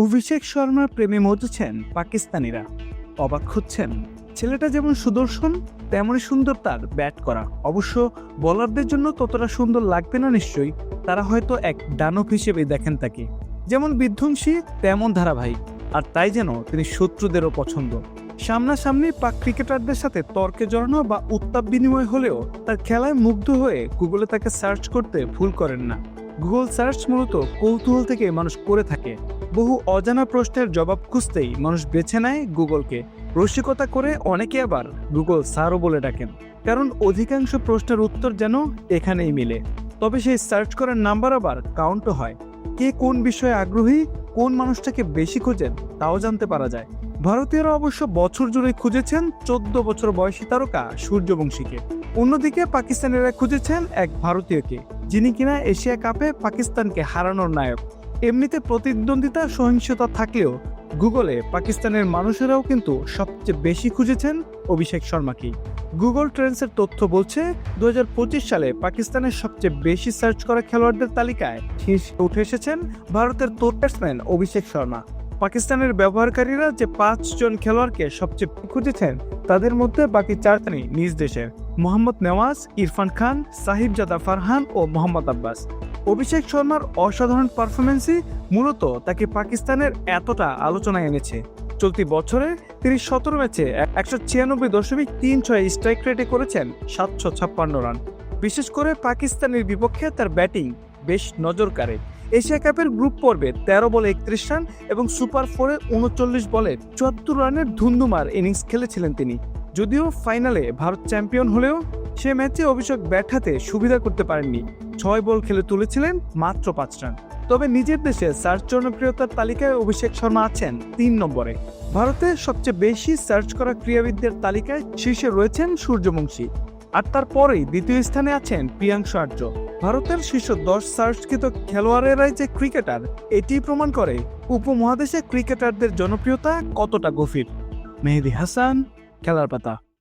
অভিষেক শর্মার প্রেমে মজেছেন পাকিস্তানিরা। অবাক হচ্ছেন। ছেলেটা যেমন সুদর্শন, তেমনই সুন্দর তার ব্যাট করা। অবশ্য বোলারদের জন্য ততটা সুন্দর লাগবে না নিশ্চয়ই, তারা হয়তো এক দানব হিসেবে দেখেন তাকে। যেমন বিধ্বংসী, তেমন ধারাবাহিক। আর তাই যেন তিনি শত্রুদেরও পছন্দ। সামনাসামনি পাক ক্রিকেটারদের সাথে তর্কে জড়ানো বা উত্তাপ বিনিময় হলেও তার খেলায় মুগ্ধ হয়ে গুগলে তাকে সার্চ করতে ভুল করেন না। গুগল সার্চ মূলত কৌতূহল থেকে মানুষ করে থাকে। বহু অজানা প্রশ্নের জবাব খুঁজতেই মানুষ বেছে নেয় গুগলকে। রসিকতা করে অনেকে আবার গুগল স্যারও বলে ডাকেন। কারণ অধিকাংশ প্রশ্নের উত্তর যেন এখানেই মিলে। তবে সেই সার্চ করার নাম্বার আবার কাউন্টও হয়। কে কোন বিষয়ে আগ্রহী, কোন মানুষটাকে বেশি খোঁজেন তাও জানতে পারা যায়। ভারতীয়রা অবশ্য বছর জুড়ে খুঁজেছেন চোদ্দ বছর বয়সী তারকা সূর্যবংশীকে। অন্যদিকে পাকিস্তানিরা খুঁজেছেন এক ভারতীয়কে, যিনি কিনা এশিয়া কাপে পাকিস্তানকে হারানোর নায়ক। এমনিতে প্রতিদ্বন্দ্বিতা, সহিংসতা থাকলেও গুগলে পাকিস্তানের মানুষেরাও কিন্তু সবচেয়ে বেশি খুঁজেছেন অভিষেক শর্মাকেই গুগল ট্রেন্ডসের তথ্য বলছে, দুহাজার পঁচিশ সালে পাকিস্তানের সবচেয়ে বেশি সার্চ করা খেলোয়াড়দের তালিকায় শীর্ষে উঠে এসেছেন ভারতের তোর ব্যাটসম্যান অভিষেক শর্মা। পাকিস্তানের ব্যবহারকারীরা যে পাঁচজন খেলোয়াড়কে সবচেয়ে খুঁজেছেন, তাদের মধ্যে বাকি চারজনই নিজ দেশের। মোহাম্মদ নেওয়াজ, ইরফান খান, সাহিবজাদা ফারহান ও মোহাম্মদ আব্বাস। অভিষেক শর্মার অসাধারণ পারফরমেন্সই মূলত তাকে পাকিস্তানের এতটা আলোচনায় এনেছে। চলতি বছরে তিনি সতেরো ম্যাচে একশো ছিয়ানব্বই দশমিক তিন ছয় স্ট্রাইক রেটে করেছেন সাতশো ছাপ্পান্ন রান। বিশেষ করে পাকিস্তানের বিপক্ষে তার ব্যাটিং বেশ নজর এশিয়া কাপের গ্রুপ পর্বে তেরো বলে একত্রিশ রান এবং সুপার ফোরে উনচল্লিশ বলে চুয়াত্তর রানের ধুন্ধুমার ইনিংস খেলেছিলেন তিনি। যদিও ফাইনালে ভারত চ্যাম্পিয়ন হলেও সে ম্যাচে অভিষেক ব্যাট হাতে সুবিধা করতে পারেননি। ছয় বল খেলে তুলেছিলেন মাত্র পাঁচ রান। তবে নিজের দেশে সার্চ জনপ্রিয়তার তালিকায় অভিষেক শর্মা আছেন তিন নম্বরে। ভারতের সবচেয়ে বেশি সার্চ করা ক্রীড়াবিদদের তালিকায় শীর্ষে রয়েছেন সূর্যবংশী। আর তারপরেই দ্বিতীয় স্থানে আছেন প্রিয়াংশু আর্য। ভারতের শীর্ষ দশ সার্চকৃত খেলোয়াড়েরাই যে ক্রিকেটার, এটি প্রমাণ করে উপমহাদেশে ক্রিকেটারদের জনপ্রিয়তা কতটা গভীর। মেহেদি হাসান খেলার পাতা